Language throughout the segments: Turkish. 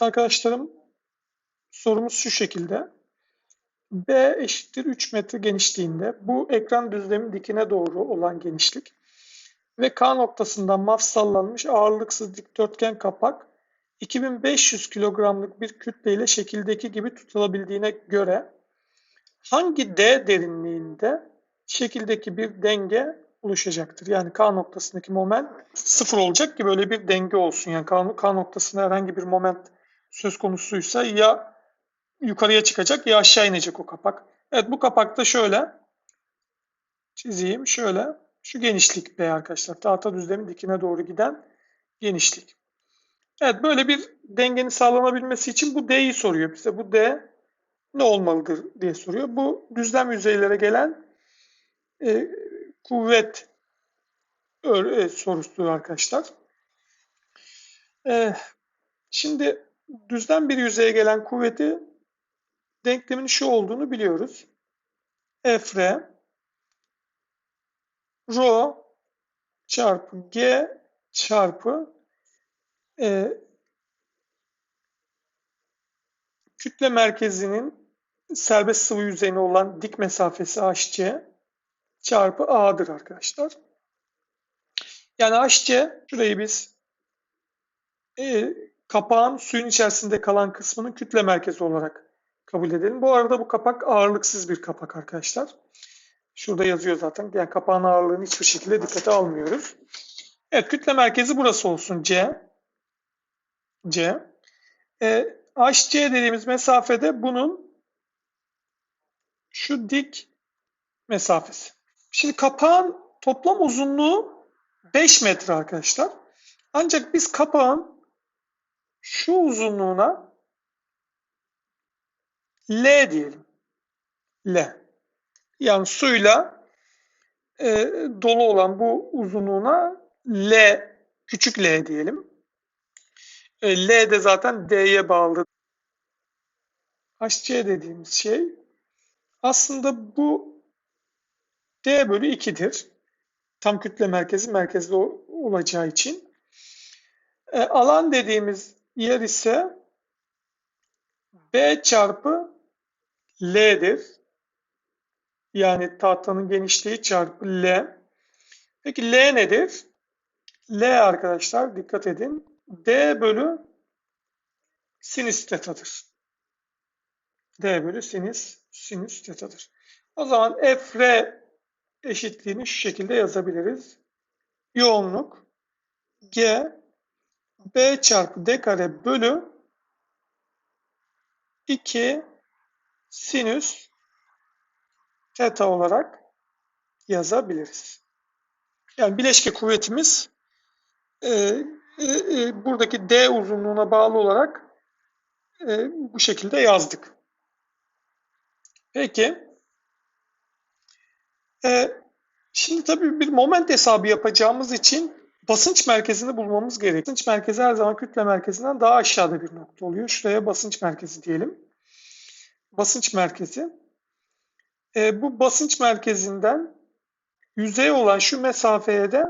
Arkadaşlarım sorumuz şu şekilde. B eşittir 3 metre genişliğinde. Bu ekran düzlemin dikine doğru olan genişlik. Ve K noktasından mafsallanmış ağırlıksız dikdörtgen kapak 2500 kilogramlık bir kütleyle şekildeki gibi tutulabildiğine göre hangi D derinliğinde şekildeki bir denge oluşacaktır? Yani K noktasındaki moment sıfır olacak ki böyle bir denge olsun. Yani K noktasında herhangi bir moment söz konusuysa ya yukarıya çıkacak ya aşağı inecek o kapak. Evet bu kapakta şöyle çizeyim şöyle şu genişlik B arkadaşlar. Tahta düzlemin dikine doğru giden genişlik. Evet böyle bir dengenin sağlanabilmesi için bu D'yi soruyor bize. Bu D ne olmalıdır diye soruyor. Bu düzlem yüzeylere gelen e, kuvvet e, sorusu arkadaşlar. E, şimdi düzlem bir yüzeye gelen kuvveti denklemin şu olduğunu biliyoruz. F rho çarpı G çarpı e, kütle merkezinin serbest sıvı yüzeyine olan dik mesafesi HC çarpı A'dır arkadaşlar. Yani HC şurayı biz e, kapağın suyun içerisinde kalan kısmının kütle merkezi olarak kabul edelim. Bu arada bu kapak ağırlıksız bir kapak arkadaşlar. Şurada yazıyor zaten. Yani kapağın ağırlığını hiçbir şekilde dikkate almıyoruz. Evet kütle merkezi burası olsun C. C. E, HC dediğimiz mesafede bunun şu dik mesafesi. Şimdi kapağın toplam uzunluğu 5 metre arkadaşlar. Ancak biz kapağın şu uzunluğuna L diyelim. L. Yani suyla e, dolu olan bu uzunluğuna L, küçük L diyelim. E, L de zaten D'ye bağlı. HC dediğimiz şey aslında bu D bölü 2'dir. Tam kütle merkezi merkezde olacağı için. E, alan dediğimiz yer ise B çarpı L'dir. Yani tahtanın genişliği çarpı L. Peki L nedir? L arkadaşlar dikkat edin. D bölü sinüs tetadır. D bölü sinüs, sinüs tetadır. O zaman F R eşitliğini şu şekilde yazabiliriz. Yoğunluk G B çarpı D kare bölü 2 sinüs teta olarak yazabiliriz. Yani bileşke kuvvetimiz e, e, e, buradaki D uzunluğuna bağlı olarak e, bu şekilde yazdık. Peki. E, şimdi tabii bir moment hesabı yapacağımız için basınç merkezini bulmamız gerekiyor. Basınç merkezi her zaman kütle merkezinden daha aşağıda bir nokta oluyor. Şuraya basınç merkezi diyelim. Basınç merkezi. E, bu basınç merkezinden yüzey olan şu mesafeye de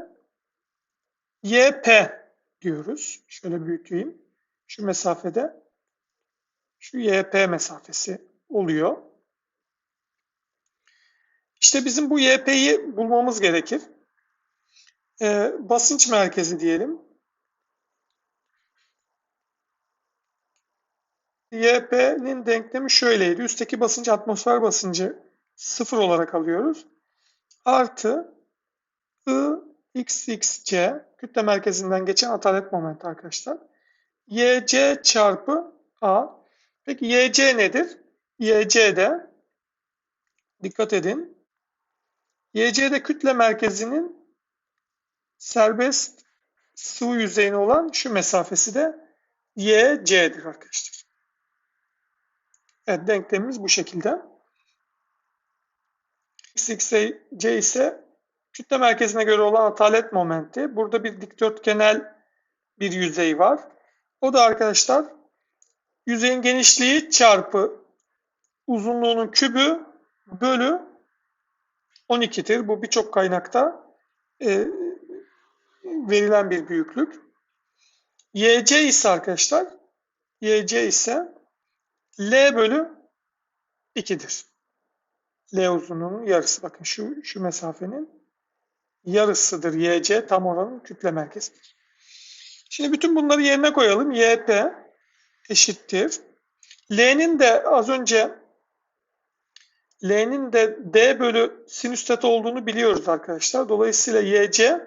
YP diyoruz. Şöyle büyüteyim. Şu mesafede şu YP mesafesi oluyor. İşte bizim bu YP'yi bulmamız gerekir. Ee, basınç merkezi diyelim. YP'nin denklemi şöyleydi. Üstteki basınç atmosfer basıncı sıfır olarak alıyoruz. Artı I XXC kütle merkezinden geçen atalet momenti arkadaşlar. YC çarpı A. Peki YC nedir? YC de dikkat edin. YC de kütle merkezinin serbest sıvı yüzeyine olan şu mesafesi de YC'dir arkadaşlar. Evet denklemimiz bu şekilde. XXC ise kütle merkezine göre olan atalet momenti. Burada bir dikdörtgenel bir yüzey var. O da arkadaşlar yüzeyin genişliği çarpı uzunluğunun kübü bölü 12'tir. Bu birçok kaynakta e, verilen bir büyüklük. YC ise arkadaşlar YC ise L bölü 2'dir. L uzunluğunun yarısı. Bakın şu, şu mesafenin yarısıdır YC tam oranın kütle merkezidir. Şimdi bütün bunları yerine koyalım. YP eşittir. L'nin de az önce L'nin de D bölü sinüs teta olduğunu biliyoruz arkadaşlar. Dolayısıyla YC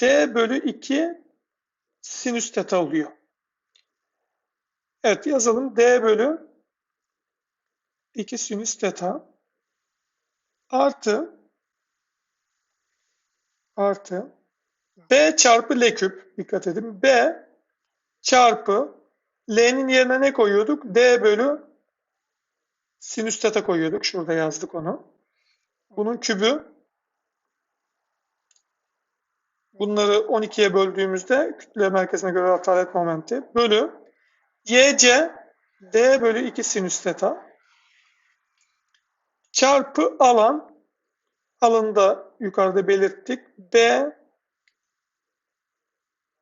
D bölü 2 sinüs teta oluyor. Evet yazalım. D bölü 2 sinüs teta artı artı B çarpı L küp dikkat edin. B çarpı L'nin yerine ne koyuyorduk? D bölü sinüs teta koyuyorduk. Şurada yazdık onu. Bunun kübü bunları 12'ye böldüğümüzde kütle merkezine göre atalet momenti bölü YC D bölü 2 sinüs teta çarpı alan alanı yukarıda belirttik. B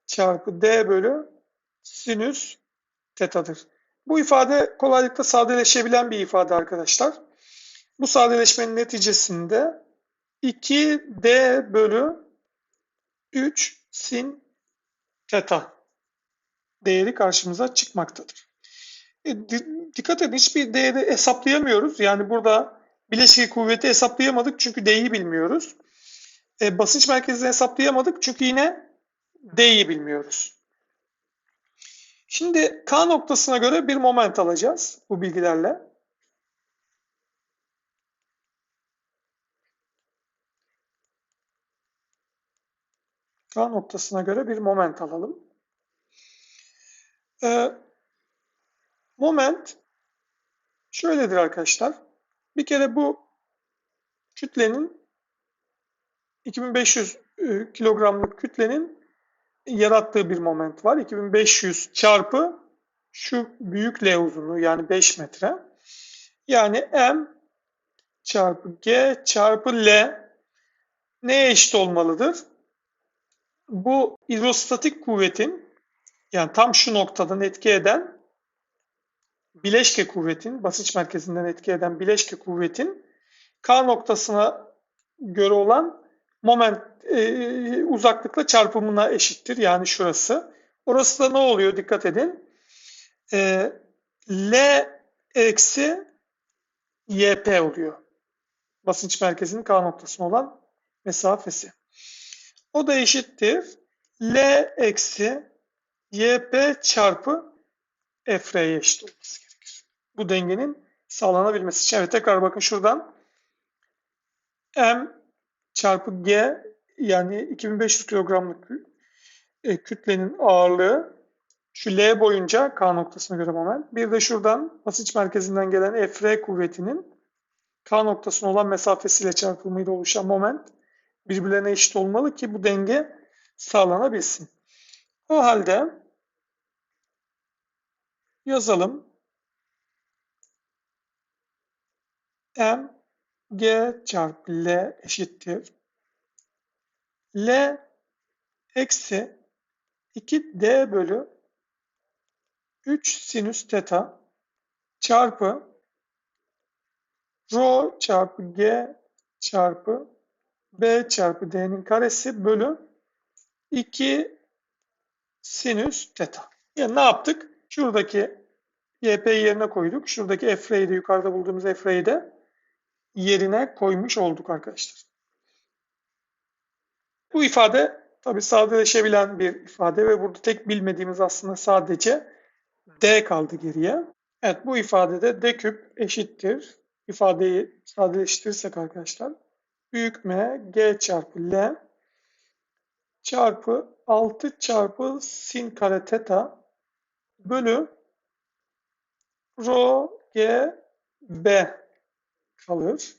çarpı D bölü sinüs tetadır. Bu ifade kolaylıkla sadeleşebilen bir ifade arkadaşlar. Bu sadeleşmenin neticesinde 2D bölü 3 sin teta değeri karşımıza çıkmaktadır. E, dikkat edin hiçbir değeri hesaplayamıyoruz. Yani burada bileşik kuvveti hesaplayamadık çünkü D'yi bilmiyoruz. E, basınç merkezini hesaplayamadık çünkü yine D'yi bilmiyoruz. Şimdi K noktasına göre bir moment alacağız bu bilgilerle. K noktasına göre bir moment alalım. Ee, moment şöyledir arkadaşlar. Bir kere bu kütlenin 2500 e, kilogramlık kütlenin yarattığı bir moment var. 2500 çarpı şu büyük L uzunluğu yani 5 metre. Yani M çarpı G çarpı L neye eşit olmalıdır? Bu hidrostatik kuvvetin yani tam şu noktadan etki eden bileşke kuvvetin, basınç merkezinden etki eden bileşke kuvvetin K noktasına göre olan moment e, uzaklıkla çarpımına eşittir. Yani şurası. Orası da ne oluyor? Dikkat edin. E, L eksi YP oluyor. Basınç merkezinin K noktasına olan mesafesi. O da eşittir. L eksi YP çarpı FR'ye eşit olması gerekir. Bu dengenin sağlanabilmesi için. Evet tekrar bakın şuradan M çarpı G yani 2500 kilogramlık e, kütlenin ağırlığı şu L boyunca K noktasına göre moment. Bir de şuradan basınç merkezinden gelen FR kuvvetinin K noktasına olan mesafesiyle çarpımıyla oluşan moment birbirlerine eşit olmalı ki bu denge sağlanabilsin. O halde yazalım. M G çarpı L eşittir. L eksi 2D bölü 3 sinüs teta çarpı rho çarpı G çarpı B çarpı D'nin karesi bölü 2 sinüs teta. Yani ne yaptık? Şuradaki YP yerine koyduk. Şuradaki F'yi de yukarıda bulduğumuz F'yi de yerine koymuş olduk arkadaşlar. Bu ifade tabi sadeleşebilen bir ifade ve burada tek bilmediğimiz aslında sadece D kaldı geriye. Evet bu ifadede D küp eşittir. İfadeyi sadeleştirirsek arkadaşlar. Büyük M G çarpı L çarpı 6 çarpı sin kare teta bölü rho G B kalır.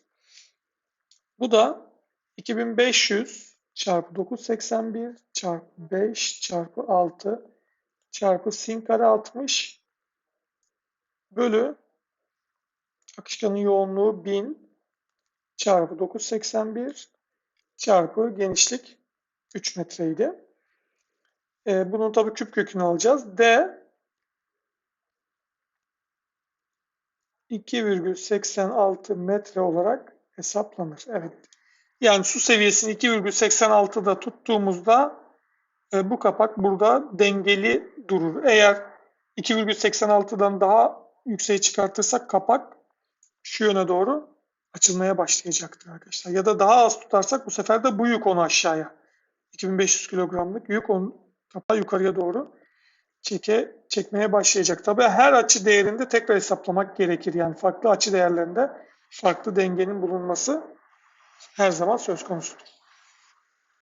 Bu da 2500 çarpı 981 çarpı 5 çarpı 6 çarpı sin kare 60 bölü akışkanın yoğunluğu 1000 çarpı 981 çarpı genişlik 3 metreydi. E, bunun tabii küp kökünü alacağız. D 2,86 metre olarak hesaplanır. Evet. Yani su seviyesini 2,86'da tuttuğumuzda e, bu kapak burada dengeli durur. Eğer 2,86'dan daha yükseğe çıkartırsak kapak şu yöne doğru açılmaya başlayacaktır arkadaşlar. Ya da daha az tutarsak bu sefer de bu yük onu aşağıya. 2500 kilogramlık yük onu kapağı yukarıya doğru çeke, çekmeye başlayacak. Tabii her açı değerinde tekrar hesaplamak gerekir. Yani farklı açı değerlerinde farklı dengenin bulunması her zaman söz konusudur.